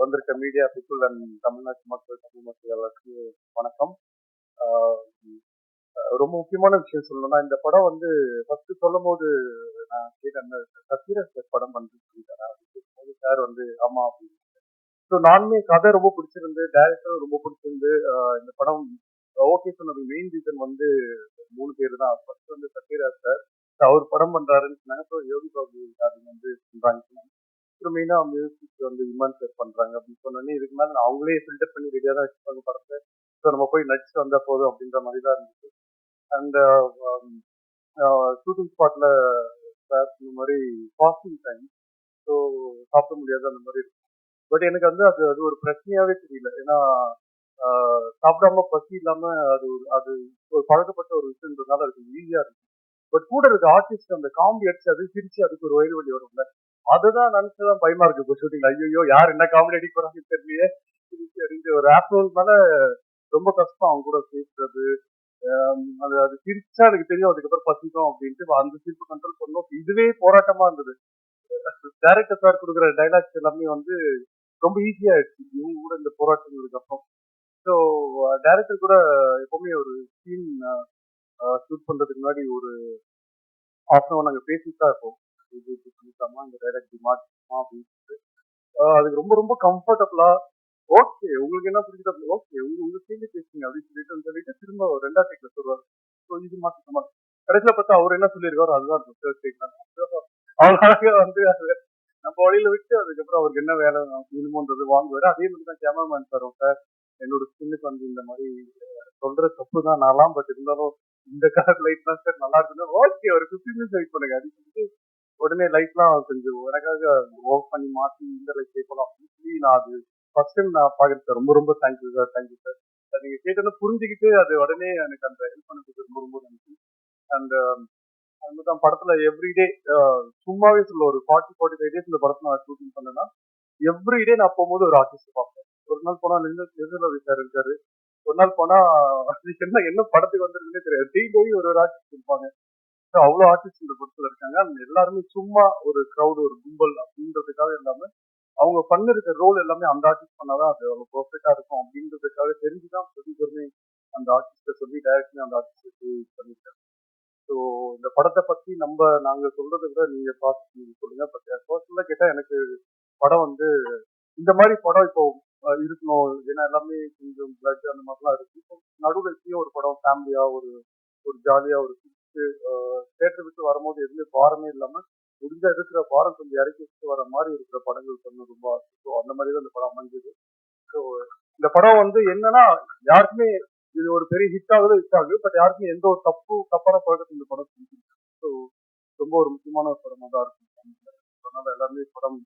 வந்திருக்க media people and தமிழ்நாட்டு மக்கள் தமிழ் மக்கள் எல்லாருக்கும் வணக்கம். ரொம்ப முக்கியமான விஷயம் சொல்லணும்னா இந்த படம் வந்து ஃபர்ஸ்ட் சொல்லும் போது நான் கேட்டேன் சத்யராஜ் சார் படம் பண்ணி சொல்லிட்டேன் சார் வந்து ஆமா அப்படின்னு ஸோ நானுமே கதை ரொம்ப பிடிச்சிருந்து டேரக்டரும் ரொம்ப பிடிச்சிருந்து இந்த படம் ஓகே சொன்னது மெயின் ரீசன் வந்து மூணு பேர் தான். ஃபர்ஸ்ட் வந்து சத்யராஜ் சார் அவர் படம் பண்றாருன்னு சொன்னாங்க. ஸோ யோகி பாபு அது வந்து பண்றாங்க. சொன்னாங்க அவங்க மெயினா வந்து விமான் சேர் பண்றாங்க அப்படின்னு சொன்னோன்னே இதுக்கு மேல அவங்களே ஃபில்டர் பண்ணி ரெடியா தான் வச்சுப்பாங்க படத்தை. ஸோ நம்ம போய் நடிச்சு வந்தா போதும் அப்படின்ற மாதிரி தான் இருந்துச்சு. அண்ட் ஷூட்டிங் ஸ்பாட்ல இந்த மாதிரி ஃபாஸ்டிங் டைம் ஸோ சாப்பிட முடியாது அந்த மாதிரி இருக்கும். பட் எனக்கு வந்து அது அது ஒரு பிரச்சனையாவே தெரியல. ஏன்னா uh, சாப்பிடாம பசி இல்லாம அது ஒரு அது ஒரு பழக்கப்பட்ட ஒரு விஷயம்ன்றதுனால அதுக்கு ஈஸியா இருக்கும். பட் கூட இருக்க ஆர்டிஸ்ட் அந்த காமெடி அடிச்சு அது சிரிச்சு அதுக்கு ஒரு வயிறு வலி வரும்ல. அதுதான் நினைச்சுதான் பயமா இருக்கு. இப்போ ஷூட்டிங் ஐயோ யார் என்ன காமெடி அடிக்க போறாங்கன்னு தெரியலையே. சிரிச்சு அப்படின்ட்டு ஒரு ஆப்ரோல் மேல ரொம்ப கஷ்டம். அவங்க கூட பேசுறது அது அது சிரிச்சா எனக்கு தெரியும். அதுக்கப்புறம் பசிக்கும் அப்படின்ட்டு அந்த சிரிப்பு கண்ட்ரோல் பண்ணோம். இதுவே போராட்டமா இருந்தது. டேரக்டர் சார் கொடுக்குற டைலாக்ஸ் எல்லாமே வந்து ரொம்ப ஈஸியா ஆயிடுச்சு. இவங்க கூட இந்த போராட்டங்களுக்கு அப்புறம். ஸோ டேரக்டர் கூட எப்பவுமே ஒரு சீன் ஷூட் பண்றதுக்கு முன்னாடி ஒரு ஆஃப் அன் நாங்கள் பேசிட்டு தான் இருப்போம். அந்த டைரக்ட் அப்படின்னு சொல்லிட்டு ஆஹ் அதுக்கு ரொம்ப ரொம்ப கம்ஃபர்டபுளா ஓகே உங்களுக்கு என்ன பிடிச்சது ஓகே உங்க உங்க சீன்ல பேசுங்க அப்படின்னு சொல்லிட்டு சொல்லிட்டு திரும்ப ஒரு ரெண்டாவது டேக்ல சொல்லுவார். ஸோ இது மாற்றமா கடைசியில பார்த்தா அவர் என்ன சொல்லியிருக்காரு அதுதான் இருக்கும் தேர்ட் டேக் அவங்களாக வந்து அது நம்ம வழியில விட்டு அதுக்கப்புறம் அவருக்கு என்ன வேலை வேணுமோன்றது வாங்குவாரு. அதே மாதிரி தான் கேமராமேன் சார் சார் என்னோட ஸ்கின்னுக்கு வந்து இந்த மாதிரி சொல்ற தப்பு தான் நான்லாம் பட் இருந்தாலும் இந்த கலர் லைட் தான் சார் நல்லா இருக்குன்னு ஓகே ஒரு ஃபிஃப்டி மினிட்ஸ் வெயிட் பண்ணுங்க அப்படின்னு சொல்லிட்டு உடனே லைட்லாம் கொஞ்சம் எனக்காக ஒர்க் பண்ணி மாற்றி இந்த லைட் கேட்கலாம் அப்படின்னு சொல்லி நான் அது. ஃபர்ஸ்ட் டைம் நான் பார்க்குறேன் சார் ரொம்ப ரொம்ப தேங்க்யூ சார் தேங்க்யூ சார் அது நீங்கள் கேட்டதை புரிஞ்சுக்கிட்டு அது உடனே எனக்கு அந்த ஹெல்ப் பண்ணதுக்கு ரொம்ப ரொம்ப நன்றி. அண்ட் um, அந்த தான் படத்தில் எவ்ரிடே uh, சும்மாவே சொல்ல ஒரு ஃபார்ட்டி ஃபார்ட்டி ஃபைவ் டேஸ் இந்த படத்தை நான் ஷூட்டிங் பண்ணேன்னா எவ்ரிடே நான் போகும்போது ஒரு ஆர்டிஸ்ட் பார்ப்பேன். ஒரு நாள் போனா நிர்மலவி சார் இருக்காரு. ஒரு நாள் போனா என்ன என்ன படத்துக்கு வந்திருக்குன்னே தெரியாது. டெய்லி ஒரு ஒரு ஆர்டிஸ்ட் இருப்பாங்க. ஸோ அவ்வளோ ஆர்டிஸ்ட் இந்த படத்துல இருக்காங்க. அந்த எல்லாருமே சும்மா ஒரு க்ரௌடு ஒரு கும்பல் அப்படின்றதுக்காக இல்லாம அவங்க பண்ணிருக்க ரோல் எல்லாமே அந்த ஆர்டிஸ்ட் பண்ணாதான் அது அவ்வளோ பர்ஃபெக்டா இருக்கும் அப்படின்றதுக்காக தெரிஞ்சுதான் ப்ரொடியூசருமே அந்த ஆர்டிஸ்ட சொல்லி டைரக்ட்லி அந்த ஆர்டிஸ்ட் பண்ணிட்டாங்க ஸோ இந்த படத்தை பத்தி நம்ம நாங்க சொல்றதை விட நீங்க பார்த்து நீங்க சொல்லுங்க பட் பர்சனலா கேட்டா எனக்கு படம் வந்து இந்த மாதிரி படம் இப்போ இருக்கணும். ஏன்னா எல்லாமே கொஞ்சம் பிளட் அந்த மாதிரிலாம் இருக்கு. இப்போ நடுவில் எப்பயும் ஒரு படம் ஃபேமிலியா ஒரு ஒரு ஜாலியா ஒரு சிரிச்சு தேட்டர் விட்டு வரும்போது எதுவுமே பாரமே இல்லாம முடிஞ்ச இருக்கிற பாரம் கொஞ்சம் இறக்கி வச்சுட்டு வர மாதிரி இருக்கிற படங்கள் சொன்ன ரொம்ப ஸோ அந்த மாதிரி தான் இந்த படம் அமைஞ்சது. ஸோ இந்த படம் வந்து என்னன்னா யாருக்குமே இது ஒரு பெரிய ஹிட் ஆகுது ஹிட் ஆகுது பட் யாருக்குமே எந்த ஒரு தப்பு தப்பான பழக்கத்தை இந்த படம் செஞ்சு ஸோ ரொம்ப ஒரு முக்கியமான ஒரு படமாக தான் இருக்கும். அதனால எல்லாருமே படம்